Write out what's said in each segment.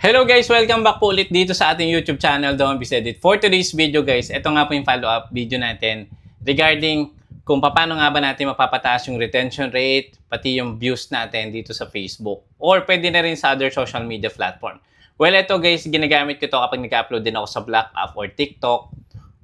Hello guys! Welcome back po ulit dito sa ating YouTube channel, Don't Be Said It. For today's video guys, ito nga po yung follow-up video natin regarding kung paano nga ba natin mapapataas yung retention rate, pati yung views natin dito sa Facebook. Or pwede na rin sa other social media platform. Well, ito guys, ginagamit ko to kapag nag-upload din ako sa Black App or TikTok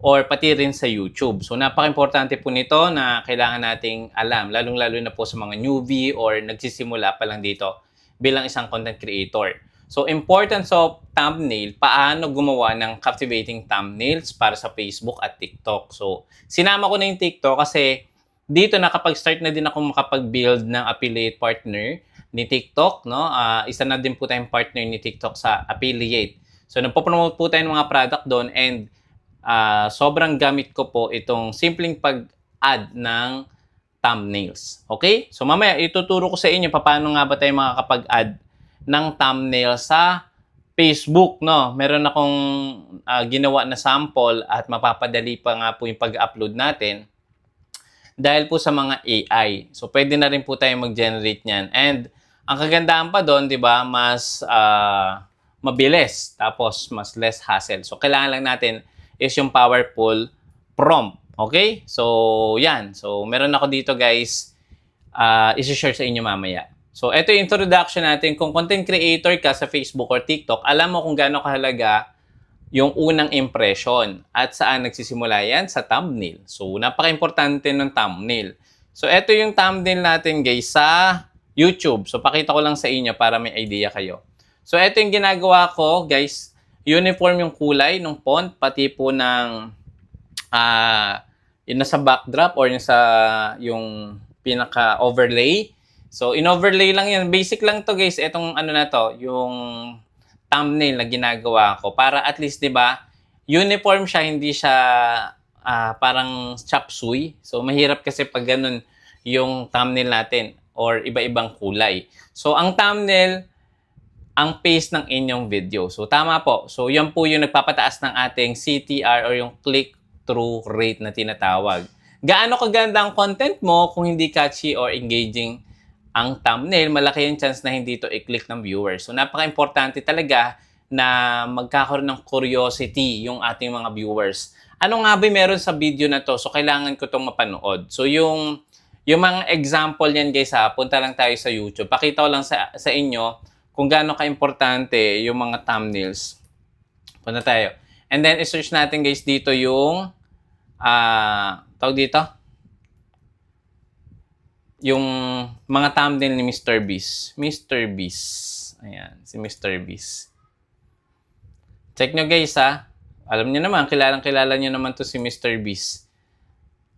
or pati rin sa YouTube. So, napaka-importante po nito na kailangan nating alam, lalong-lalo na po sa mga newbie or nagsisimula pa lang dito bilang isang content creator. So, importance of thumbnail, paano gumawa ng captivating thumbnails para sa Facebook at TikTok. So, sinama ko na yung TikTok kasi dito nakapag-start na din ako makapag-build ng affiliate partner ni TikTok, no? Ah, isa na din po tayong partner ni TikTok sa affiliate. So, nagpo-promote po tayo ng mga product doon and ah, sobrang gamit ko po itong simpleng pag-add ng thumbnails. Okay? So, mamaya ituturo ko sa inyo paano nga ba tayo makakapag-add ng thumbnail sa Facebook, no? Meron akong ah, ginawa na sample at mapapadali pa nga po yung pag-upload natin dahil po sa mga AI. So, pwede na rin po tayo mag-generate niyan. And, ang kagandahan pa doon, di ba, mas ah, mabilis, tapos mas less hassle. So, kailangan lang natin is yung powerful prompt. Okay? So, yan. So, meron ako dito, guys. Uh, isi-share sa inyo mamaya. So, ito yung introduction natin. Kung content creator ka sa Facebook or TikTok, alam mo kung gaano kahalaga yung unang impression. At saan nagsisimula yan? Sa thumbnail. So, napaka-importante ng thumbnail. So, ito yung thumbnail natin, guys, sa YouTube. So, pakita ko lang sa inyo para may idea kayo. So, ito yung ginagawa ko, guys. Uniform yung kulay ng font, pati po ng ah yung nasa backdrop or yung sa yung pinaka-overlay. So, in-overlay lang yan. Basic lang to guys. Itong ano na to, yung thumbnail na ginagawa ko. Para at least, di ba, uniform siya, hindi siya ah, parang chop suey. So, mahirap kasi pag ganun yung thumbnail natin or iba-ibang kulay. So, ang thumbnail, ang pace ng inyong video. So, tama po. So, yan po yung nagpapataas ng ating CTR or yung click-through rate na tinatawag. Gaano kaganda ang content mo kung hindi catchy or engaging ang thumbnail, malaki yung chance na hindi ito i-click ng viewers. So, napaka-importante talaga na magkakaroon ng curiosity yung ating mga viewers. Ano nga ba meron sa video na to? So, kailangan ko itong mapanood. So, yung, yung mga example yan guys ha, punta lang tayo sa YouTube. Pakita ko lang sa, sa inyo kung gaano ka-importante yung mga thumbnails. Punta tayo. And then, i-search natin guys dito yung, ah, tawag dito? Yung mga thumbnail ni Mr. Beast. Mr. Beast. Ayan, si Mr. Beast. Check nyo guys ha. Alam nyo naman, kilalang kilala nyo naman to si Mr. Beast.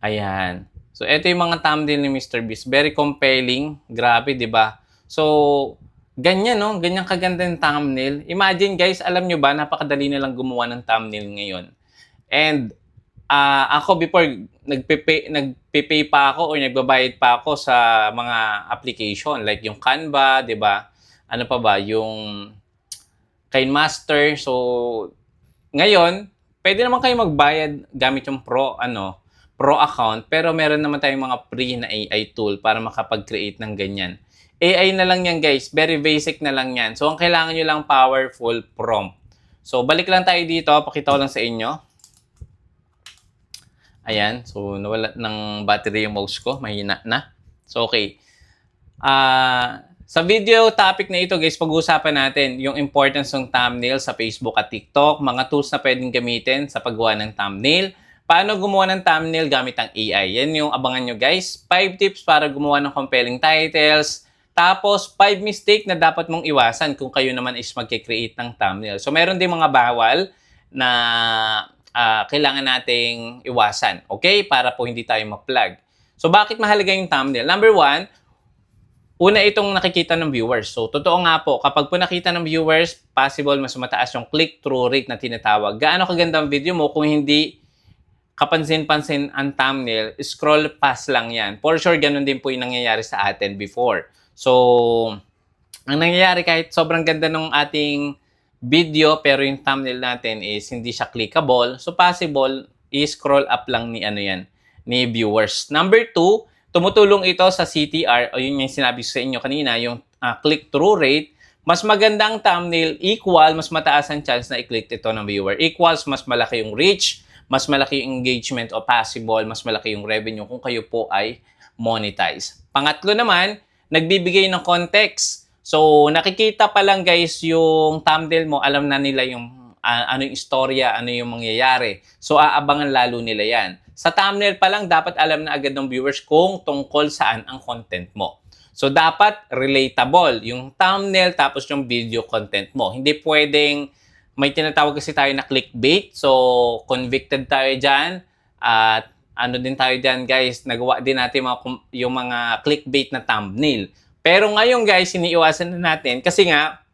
Ayan. So, ito yung mga thumbnail ni Mr. Beast. Very compelling. Grabe, di ba? So, ganyan, no? Ganyan kaganda yung thumbnail. Imagine, guys, alam nyo ba, napakadali na lang gumawa ng thumbnail ngayon. And, ah ako before, nagpe-pay, nagpe-pay pa ako or nagbabayad pa ako sa mga application. Like yung Canva, di ba? Ano pa ba? Yung KineMaster. So, ngayon, pwede naman kayo magbayad gamit yung pro, ano, pro account, pero meron naman tayong mga free na AI tool para makapag-create ng ganyan. AI na lang yan guys, very basic na lang yan. So, ang kailangan nyo lang powerful prompt. So, balik lang tayo dito, pakita ko lang sa inyo. Ayan, so nawala ng battery yung mouse ko, mahina na. So, okay. Ah, sa video topic na ito, guys, pag-uusapan natin yung importance ng thumbnail sa Facebook at TikTok, mga tools na pwedeng gamitin sa paggawa ng thumbnail, paano gumawa ng thumbnail gamit ang AI. Yan yung abangan nyo, guys. 5 tips para gumawa ng compelling titles, tapos 5 mistake na dapat mong iwasan kung kayo naman is magkikreate ng thumbnail. So, meron din mga bawal na ah, kailangan nating iwasan, okay? Para po hindi tayo ma-plug. So, bakit mahalaga yung thumbnail? Number one, una itong nakikita ng viewers. So, totoo nga po, kapag po nakita ng viewers, possible mas mataas yung click-through rate na tinatawag. Gaano kaganda ang video mo kung hindi kapansin-pansin ang thumbnail, scroll past lang yan. For sure, ganun din po yung nangyayari sa atin before. So, ang nangyayari kahit sobrang ganda ng ating video pero yung thumbnail natin is hindi siya clickable, so possible i-scroll up lang ni ano yan, ni viewers. Number two, tumutulong ito sa CTR o yun yung sinabi sa inyo kanina, yung ah, click-through rate mas maganda ang thumbnail, equal, mas mataas ang chance na i-click ito ng viewer. Equals, mas malaki yung reach, mas malaki yung engagement o possible, mas malaki yung revenue kung kayo po ay monetize. Pangatlo naman, nagbibigay ng context. So, nakikita pa lang guys yung thumbnail mo, alam na nila yung ah, ano yung istorya, ano yung mangyayari. So, aabangan lalo nila yan. Sa thumbnail pa lang, dapat alam na agad ng viewers kung tungkol saan ang content mo. So, dapat relatable yung thumbnail tapos yung video content mo. Hindi pwedeng may tinatawag kasi tayo na clickbait. So, convicted tayo dyan. At ano din tayo dyan, guys, nagawa din natin mga, yung mga clickbait na thumbnail. Pero ngayon, guys, iniiwasan na natin kasi nga,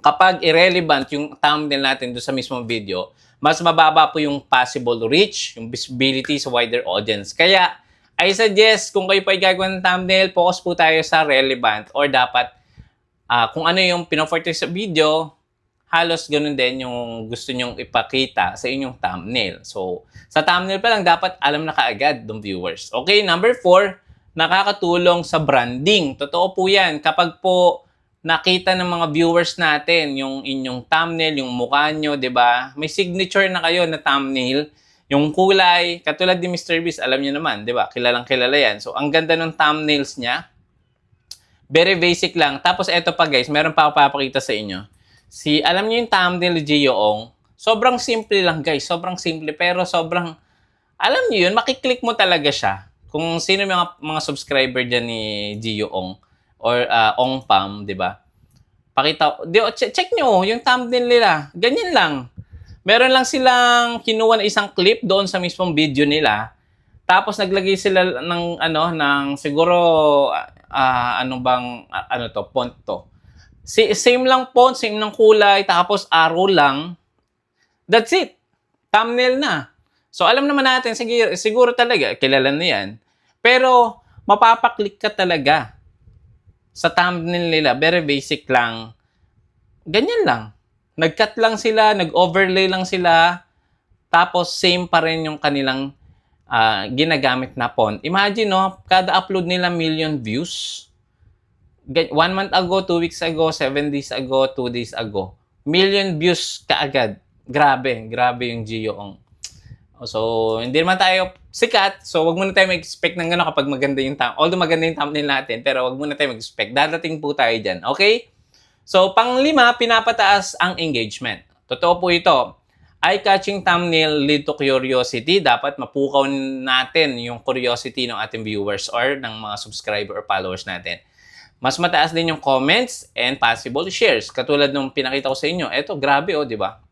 kapag irrelevant yung thumbnail natin doon sa mismong video, mas mababa po yung possible reach, yung visibility sa wider audience. Kaya, I suggest kung kayo pa gagawa ng thumbnail, focus po tayo sa relevant or dapat ah, kung ano yung pinoforte sa video, halos ganun din yung gusto nyong ipakita sa inyong thumbnail. So, sa thumbnail pa lang, dapat alam na kaagad ng viewers. Okay, number four, nakakatulong sa branding. Totoo po yan. Kapag po nakita ng mga viewers natin yung inyong thumbnail, yung mukha nyo, di ba? May signature na kayo na thumbnail. Yung kulay, katulad ni Mr. Beast, alam niyo naman, di ba? Kilalang kilala yan. So, ang ganda ng thumbnails niya. Very basic lang. Tapos, eto pa guys, meron pa ako papakita sa inyo. Si, alam niyo yung thumbnail ni Gio Ong? Sobrang simple lang guys. Sobrang simple. Pero sobrang, alam niyo yun, makiklik mo talaga siya. Kung sino mga, mga subscriber dyan ni Gio Ong or uh, Ong Pam, di ba? Pakita, di, check, check nyo yung thumbnail nila. Ganyan lang. Meron lang silang kinuha na isang clip doon sa mismong video nila. Tapos naglagay sila ng ano ng siguro ah, ano bang ah, ano to font to. Si, same lang font, same ng kulay, tapos arrow lang. That's it. Thumbnail na. So alam naman natin siguro, siguro talaga kilala na 'yan. Pero mapapaklik ka talaga sa thumbnail nila. Very basic lang. Ganyan lang. Nag-cut lang sila, nag-overlay lang sila, tapos same pa rin yung kanilang ah, ginagamit na font. Imagine, no, kada upload nila million views. One month ago, two weeks ago, seven days ago, two days ago. Million views kaagad. Grabe, grabe yung Gio Ong. So, hindi naman tayo sikat. So, wag muna tayo mag-expect ng gano'n kapag maganda yung thumbnail. Although maganda yung thumbnail natin, pero wag muna tayo mag-expect. Dadating po tayo dyan. Okay? So, panglima, pinapataas ang engagement. Totoo po ito. Eye-catching thumbnail lead to curiosity. Dapat mapukaw natin yung curiosity ng ating viewers or ng mga subscriber or followers natin. Mas mataas din yung comments and possible shares. Katulad nung pinakita ko sa inyo. Eto, grabe oh, di ba?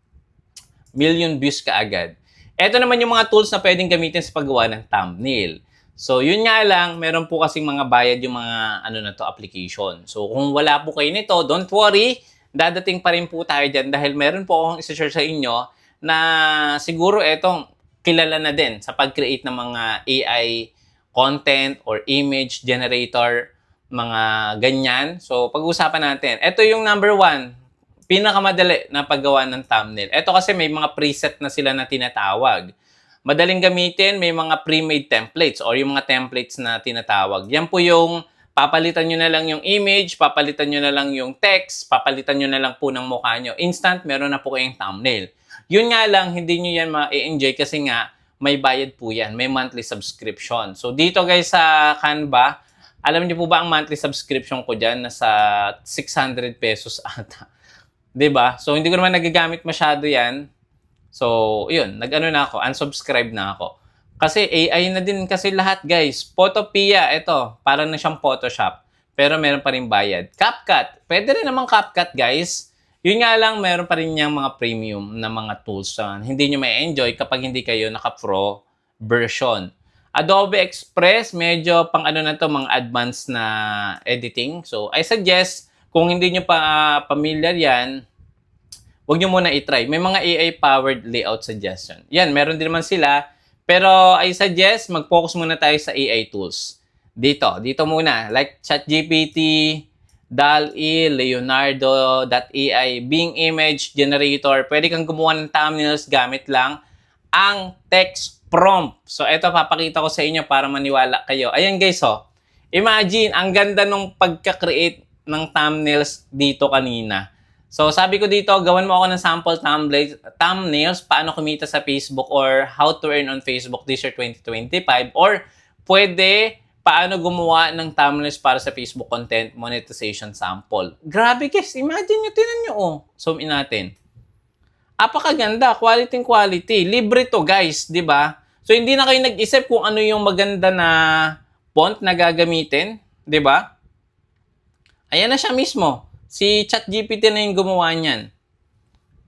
Million views ka agad. Ito naman yung mga tools na pwedeng gamitin sa paggawa ng thumbnail. So, yun nga lang, meron po kasing mga bayad yung mga ano na to application. So, kung wala po kayo nito, don't worry, dadating pa rin po tayo dyan dahil meron po akong isa-share sa inyo na siguro etong kilala na din sa pag-create ng mga AI content or image generator, mga ganyan. So, pag-usapan natin. Ito yung number one, pinakamadali na paggawa ng thumbnail. Ito kasi may mga preset na sila na tinatawag. Madaling gamitin, may mga pre-made templates or yung mga templates na tinatawag. Yan po yung papalitan nyo na lang yung image, papalitan nyo na lang yung text, papalitan nyo na lang po ng mukha nyo. Instant, meron na po kayong thumbnail. Yun nga lang, hindi nyo yan ma-enjoy kasi nga may bayad po yan. May monthly subscription. So dito guys sa Canva, alam niyo po ba ang monthly subscription ko dyan? Nasa 600 pesos ata. 'Di ba? So hindi ko naman nagagamit masyado 'yan. So, 'yun, nag-ano na ako, unsubscribe na ako. Kasi AI na din kasi lahat, guys. Photopia, ito, para na siyang Photoshop. Pero meron pa rin bayad. CapCut, pwede rin naman CapCut, guys. Yun nga lang, meron pa rin niyang mga premium na mga tools na hindi nyo may enjoy kapag hindi kayo naka-pro version. Adobe Express, medyo pang ano na to, mga advanced na editing. So, I suggest, kung hindi nyo pa ah, familiar yan, huwag nyo muna i-try. May mga AI-powered layout suggestion. Yan, meron din naman sila. Pero I suggest, mag-focus muna tayo sa AI tools. Dito, dito muna. Like ChatGPT, DALL-E, Leonardo.ai, Bing Image Generator. Pwede kang gumawa ng thumbnails gamit lang ang text prompt. So, ito papakita ko sa inyo para maniwala kayo. Ayan guys, oh. Imagine, ang ganda nung pagka-create ng thumbnails dito kanina. So, sabi ko dito, gawan mo ako ng sample thumbnails, thumbnails paano kumita sa Facebook or how to earn on Facebook this year 2025 or pwede paano gumawa ng thumbnails para sa Facebook content monetization sample. Grabe guys, imagine nyo, tinan nyo oh. Zoom in natin. Apakaganda, quality quality. Libre to guys, di ba? So hindi na kayo nag-isip kung ano yung maganda na font na gagamitin, di ba? Ayan na siya mismo. Si ChatGPT na yung gumawa niyan.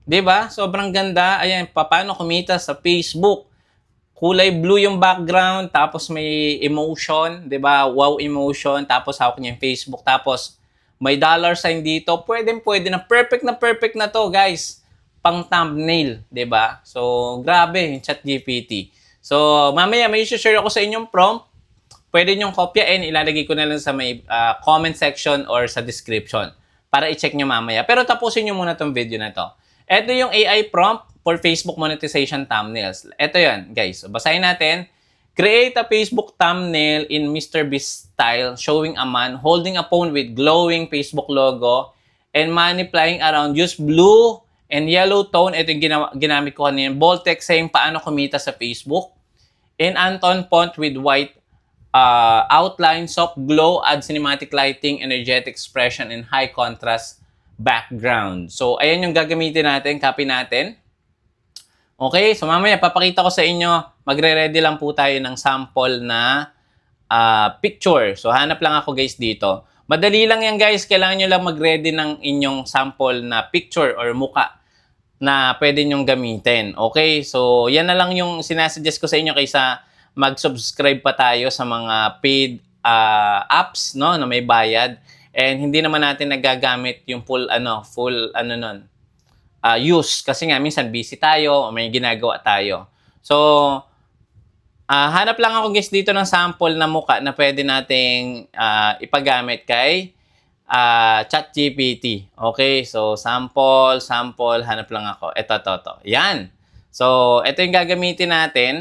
'Di ba? Sobrang ganda. Ayan, paano kumita sa Facebook. Kulay blue yung background, tapos may emotion, 'di ba? Wow emotion, tapos hawak niya yung Facebook, tapos may dollar sign dito. Pwede, pwede na perfect na perfect na to, guys. Pang thumbnail, 'di ba? So, grabe yung ChatGPT. So, mamaya may share ako sa inyong prompt. Pwede niyong kopyain, ilalagay ko na lang sa may ah, comment section or sa description para i-check nyo mamaya. Pero tapusin nyo muna tong video na to. Ito yung AI prompt for Facebook monetization thumbnails. Ito yan, guys. So, basahin natin. Create a Facebook thumbnail in Mr. Beast style showing a man holding a phone with glowing Facebook logo and money flying around. Use blue and yellow tone. Ito yung ginawa, ginamit ko kanina. Bold text saying paano kumita sa Facebook. In Anton font with white uh, outline, soft glow, add cinematic lighting, energetic expression, and high contrast background. So, ayan yung gagamitin natin. Copy natin. Okay, so mamaya papakita ko sa inyo, magre-ready lang po tayo ng sample na ah, picture. So, hanap lang ako guys dito. Madali lang yan guys, kailangan nyo lang mag-ready ng inyong sample na picture or muka na pwede nyong gamitin. Okay, so yan na lang yung sinasuggest ko sa inyo kaysa mag-subscribe pa tayo sa mga paid ah, apps no na may bayad and hindi naman natin nagagamit yung full ano full ano nun ah, use kasi nga minsan busy tayo o may ginagawa tayo. So ah, hanap lang ako guys dito ng sample na muka na pwede nating ah, ipagamit kay ah, ChatGPT. Okay, so sample, sample, hanap lang ako. Ito, to, to. Yan. So, ito yung gagamitin natin.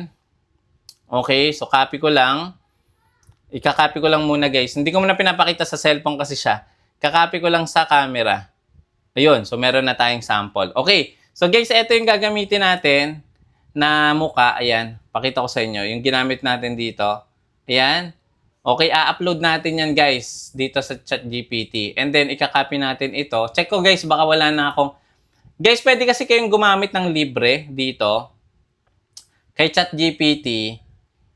Okay, so copy ko lang. Ika-copy ko lang muna guys. Hindi ko muna pinapakita sa cellphone kasi siya. Kakopy ko lang sa camera. Ayun, so meron na tayong sample. Okay, so guys, ito yung gagamitin natin na muka. Ayan, pakita ko sa inyo. Yung ginamit natin dito. Ayan. Okay, a-upload natin yan guys dito sa ChatGPT. And then, ika-copy natin ito. Check ko guys, baka wala na akong... Guys, pwede kasi kayong gumamit ng libre dito kay ChatGPT.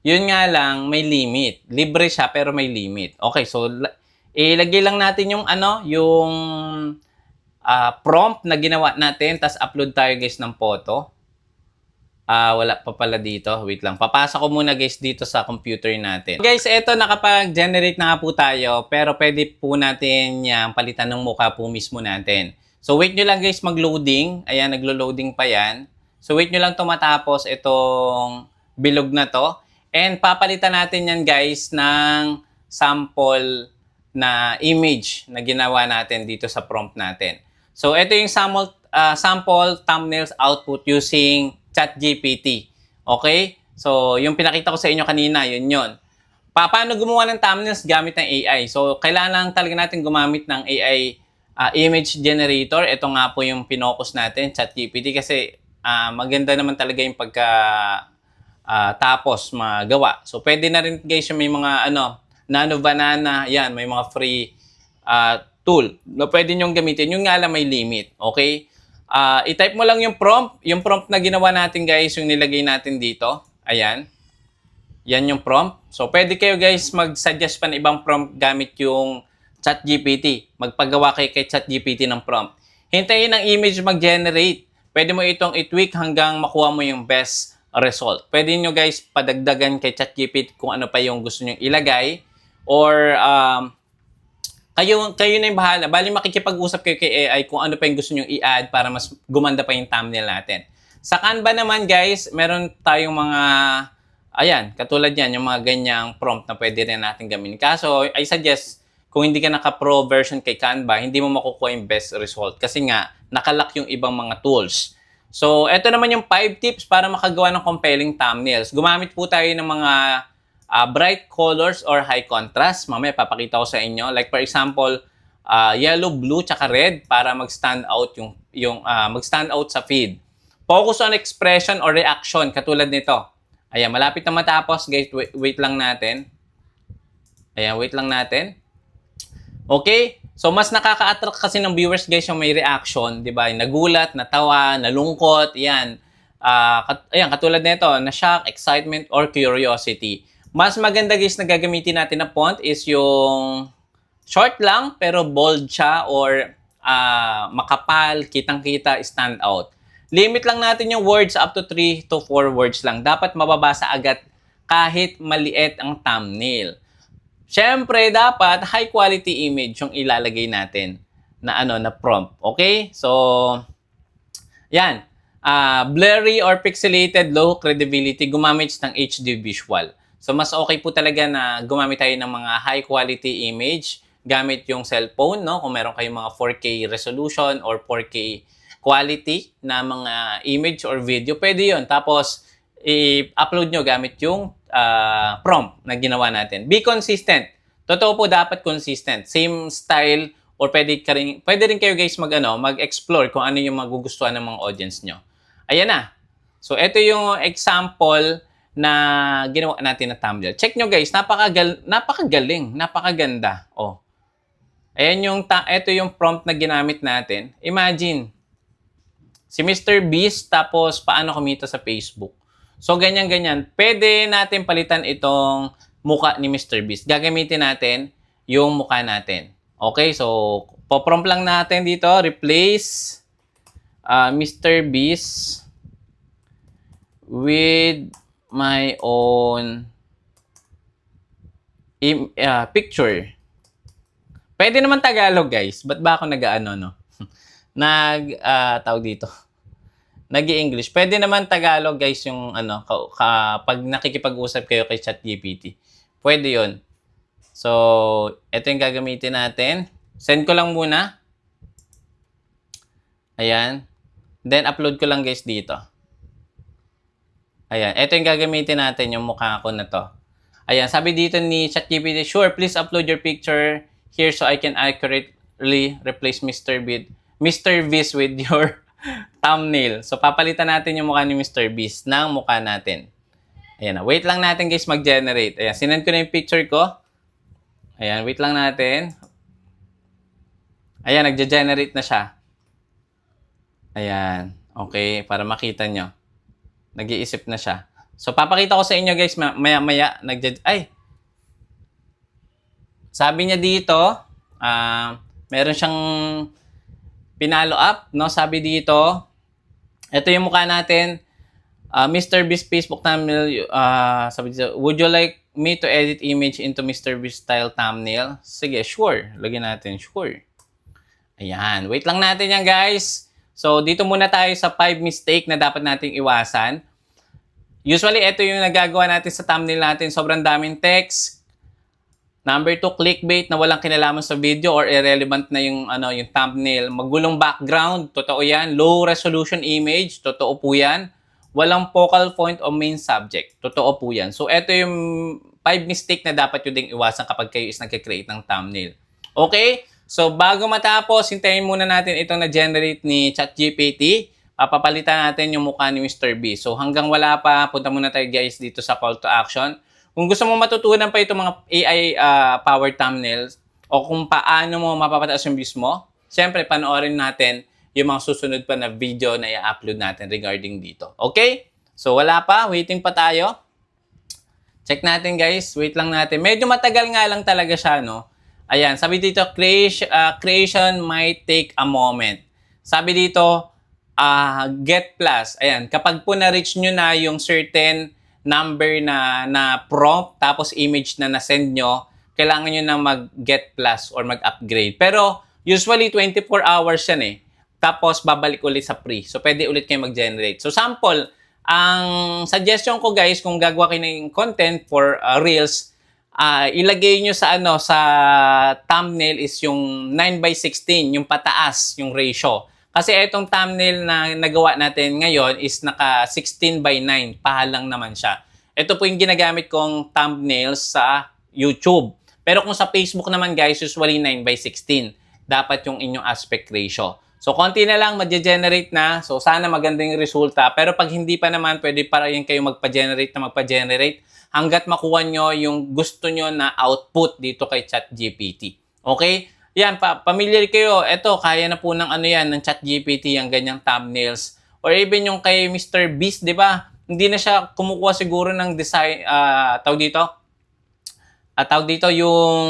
Yun nga lang, may limit. Libre siya pero may limit. Okay, so la- ilagay lang natin yung ano, yung ah, prompt na ginawa natin, tas upload tayo guys ng photo. Ah, wala pa pala dito. Wait lang. Papasa ko muna guys dito sa computer natin. Guys, eto nakapag-generate na nga po tayo, pero pwede po natin yung palitan ng mukha po mismo natin. So wait nyo lang guys mag-loading. Ayan, naglo-loading pa yan. So wait nyo lang tumatapos itong bilog na to. And papalitan natin yan guys ng sample na image na ginawa natin dito sa prompt natin. So ito yung sample, ah, sample thumbnails output using ChatGPT. Okay? So yung pinakita ko sa inyo kanina, yun yun. Pa paano gumawa ng thumbnails gamit ng AI? So kailangan lang talaga natin gumamit ng AI ah, image generator. Ito nga po yung pinokus natin, ChatGPT kasi ah, maganda naman talaga yung pagka ah, tapos magawa. So pwede na rin guys yung may mga ano, Nano Banana, yan, may mga free ah, tool na pwede nyong gamitin. Yung nga lang may limit, okay? Ah, i-type mo lang yung prompt. Yung prompt na ginawa natin guys, yung nilagay natin dito. Ayan. Yan yung prompt. So, pwede kayo guys mag-suggest pa ng ibang prompt gamit yung ChatGPT. Magpagawa kayo kay ChatGPT ng prompt. Hintayin ang image mag-generate. Pwede mo itong i-tweak hanggang makuha mo yung best result. Pwede nyo guys padagdagan kay ChatGPT kung ano pa yung gusto nyo ilagay. Or um, kayo, kayo na yung bahala. Bali makikipag-usap kayo kay AI kung ano pa yung gusto nyo i-add para mas gumanda pa yung thumbnail natin. Sa Canva naman guys, meron tayong mga, ayan, katulad yan, yung mga ganyang prompt na pwede rin natin gamitin. Kaso, I suggest, kung hindi ka naka-pro version kay Canva, hindi mo makukuha yung best result. Kasi nga, nakalock yung ibang mga tools. So, eto naman yung 5 tips para makagawa ng compelling thumbnails. Gumamit po tayo ng mga ah, bright colors or high contrast. Mamaya papakita ko sa inyo. Like for example, ah, yellow, blue, tsaka red para mag-stand out yung, yung ah, mag-stand out sa feed. Focus on expression or reaction, katulad nito. Ayan, malapit na matapos, guys. Wait, wait lang natin. Ayan, wait lang natin. Okay? So, mas nakaka-attract kasi ng viewers, guys, yung may reaction, di ba? Nagulat, natawa, nalungkot, yan. Ah, kat- ayan, katulad nito, na-shock, excitement, or curiosity. Mas maganda, guys, na gagamitin natin na font is yung short lang, pero bold siya or ah, makapal, kitang-kita, stand out. Limit lang natin yung words up to 3 to 4 words lang. Dapat mababasa agad kahit maliit ang thumbnail. Siyempre, dapat high quality image yung ilalagay natin na ano na prompt. Okay? So, yan. Ah, blurry or pixelated, low credibility, gumamit ng HD visual. So, mas okay po talaga na gumamit tayo ng mga high quality image gamit yung cellphone, no? Kung meron kayong mga 4K resolution or 4K quality na mga image or video, pwede yun. Tapos, i-upload nyo gamit yung ah, prompt na ginawa natin. Be consistent. Totoo po dapat consistent. Same style or pwede, ka rin, pwede rin kayo guys mag, ano, mag-explore kung ano yung magugustuhan ng mga audience nyo. Ayan na. So, ito yung example na ginawa natin na thumbnail. Check nyo guys, napakagal, napakagaling, napakaganda. Oh. Ayan yung, ta- ito yung prompt na ginamit natin. Imagine, si Mr. Beast tapos paano kumita sa Facebook. So, ganyan-ganyan. Pwede natin palitan itong muka ni Mr. Beast. Gagamitin natin yung muka natin. Okay, so, poprompt lang natin dito, replace uh, Mr. Beast with my own im- uh, picture. Pwede naman Tagalog, guys. Ba't ba ako nag-ano, no? Nag, ah, tawag dito. Nag english Pwede naman Tagalog, guys, yung ano, ka, ka- pag nakikipag-usap kayo kay ChatGPT. Pwede yon So, ito yung gagamitin natin. Send ko lang muna. Ayan. Then, upload ko lang, guys, dito. Ayan. Ito yung gagamitin natin, yung mukha ko na to. Ayan. Sabi dito ni ChatGPT, sure, please upload your picture here so I can accurately replace Mr. Beast, Mr. Beast with your thumbnail. So, papalitan natin yung mukha ni Mr. Beast ng mukha natin. Ayan na. Wait lang natin guys mag-generate. Ayan. Sinend ko na yung picture ko. Ayan. Wait lang natin. Ayan. Nagja-generate na siya. Ayan. Okay. Para makita nyo. Nag-iisip na siya. So, papakita ko sa inyo guys ma- maya-maya. Nagja- Ay! Sabi niya dito, ah, meron siyang pinalo up, no? Sabi dito, ito yung mukha natin. Uh, Mr. Beast Facebook thumbnail, uh, sabi dito, would you like me to edit image into Mr. Beast style thumbnail? Sige, sure. Lagyan natin, sure. Ayan. Wait lang natin yan, guys. So, dito muna tayo sa 5 mistake na dapat nating iwasan. Usually, ito yung nagagawa natin sa thumbnail natin. Sobrang daming text. Number two, clickbait na walang kinalaman sa video or irrelevant na yung ano yung thumbnail. Magulong background, totoo yan. Low resolution image, totoo po yan. Walang focal point o main subject, totoo po yan. So, ito yung five mistake na dapat yun ding iwasan kapag kayo is nagka-create ng thumbnail. Okay? So, bago matapos, hintayin muna natin itong na-generate ni ChatGPT. Papapalitan natin yung mukha ni Mr. B. So, hanggang wala pa, punta muna tayo guys dito sa call to action. Kung gusto mo matutunan pa itong mga AI uh, powered thumbnails o kung paano mo mapapataas yung views mo, syempre panoorin natin yung mga susunod pa na video na i-upload natin regarding dito. Okay? So wala pa, waiting pa tayo. Check natin guys, wait lang natin. Medyo matagal nga lang talaga siya, no? Ayan, sabi dito, creation, uh, creation might take a moment. Sabi dito, uh, get plus. Ayan, kapag po na-reach nyo na yung certain number na na prompt tapos image na na-send nyo, kailangan nyo na mag-get plus or mag-upgrade. Pero usually 24 hours yan eh. Tapos babalik ulit sa free. So pwede ulit kayo mag-generate. So sample, ang suggestion ko guys kung gagawa kayo ng content for uh, Reels, uh, ilagay nyo sa ano sa thumbnail is yung 9 by 16, yung pataas, yung ratio. Kasi itong thumbnail na nagawa natin ngayon is naka 16 by 9. Pahalang naman siya. Ito po yung ginagamit kong thumbnail sa YouTube. Pero kung sa Facebook naman guys, usually 9 by 16. dapat yung inyong aspect ratio. So, konti na lang magge-generate na. So, sana magandang resulta. Pero pag hindi pa naman, pwede pa rin kayo magpa-generate na magpa-generate hanggat makuha nyo yung gusto nyo na output dito kay ChatGPT. Okay? Yan, pa familiar kayo. Ito, kaya na po ng ano yan, ng ChatGPT, yung ganyang thumbnails. Or even yung kay Mr. Beast, di ba? Hindi na siya kumukuha siguro ng design, ah tawag dito, at tawag dito yung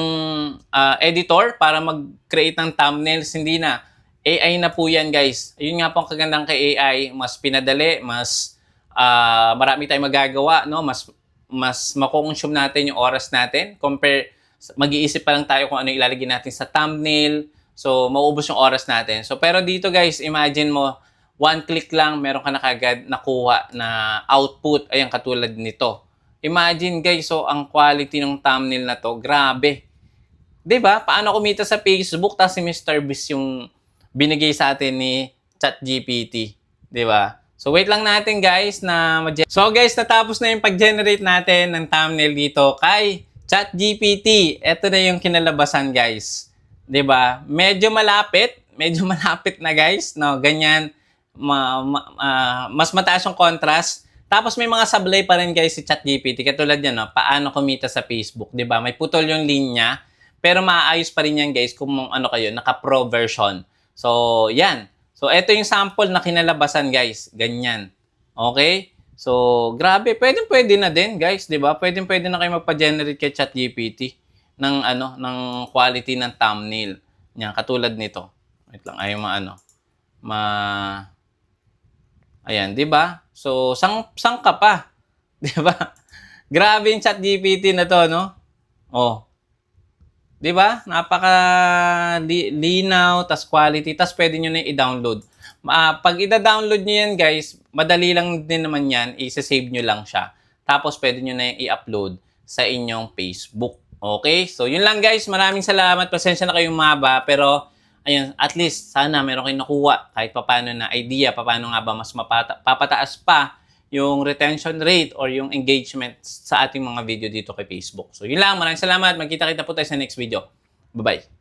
ah, editor para mag-create ng thumbnails, hindi na. AI na po yan, guys. Ayun nga po ang kagandang kay AI. Mas pinadali, mas ah, marami tayong magagawa, no? Mas mas makukonsume natin yung oras natin compare mag-iisip pa lang tayo kung ano ilalagay natin sa thumbnail. So, mauubos yung oras natin. So, pero dito guys, imagine mo, one click lang, meron ka na kagad nakuha na output. Ayan, katulad nito. Imagine guys, so ang quality ng thumbnail na to, grabe. 'Di ba? Paano kumita sa Facebook tapos si Mr. Beast yung binigay sa atin ni ChatGPT, 'di ba? So wait lang natin guys na mag- So guys, natapos na yung pag-generate natin ng thumbnail dito kay ChatGPT. Ito na yung kinalabasan guys. 'Di ba? Medyo malapit, medyo malapit na guys, no? Ganyan ma, ma- ah, mas mataas yung contrast. Tapos may mga sablay pa rin guys si ChatGPT. Katulad yan, no? paano kumita sa Facebook. 'di ba May putol yung linya. Pero maayos pa rin yan guys kung ano kayo, naka-pro version. So, yan. So, ito yung sample na kinalabasan guys. Ganyan. Okay? So, grabe. Pwede pwede na din guys, 'di ba Pwede pwede na kayo magpa-generate kay ChatGPT ng ano, ng quality ng thumbnail. Yan, katulad nito. Wait lang, ayaw ma ano. Ma Ayan, 'di ba? So, sang sang ka pa. 'Di ba? Grabe yung chat GPT na 'to, no? Oh. 'Di ba? Napaka li- linaw, tas quality, tas pwede niyo na i-download. Ah, pag i-download niyo yan, guys, madali lang din naman yan, i-save niyo lang siya. Tapos pwede niyo na i-upload sa inyong Facebook. Okay? So, yun lang guys. Maraming salamat. Pasensya na kayong maba. Pero, ayun, at least, sana meron kayong nakuha kahit paano na idea, paano nga ba mas mapata- papataas pa yung retention rate or yung engagement sa ating mga video dito kay Facebook. So, yun lang. Maraming salamat. Magkita-kita po tayo sa next video. Bye-bye.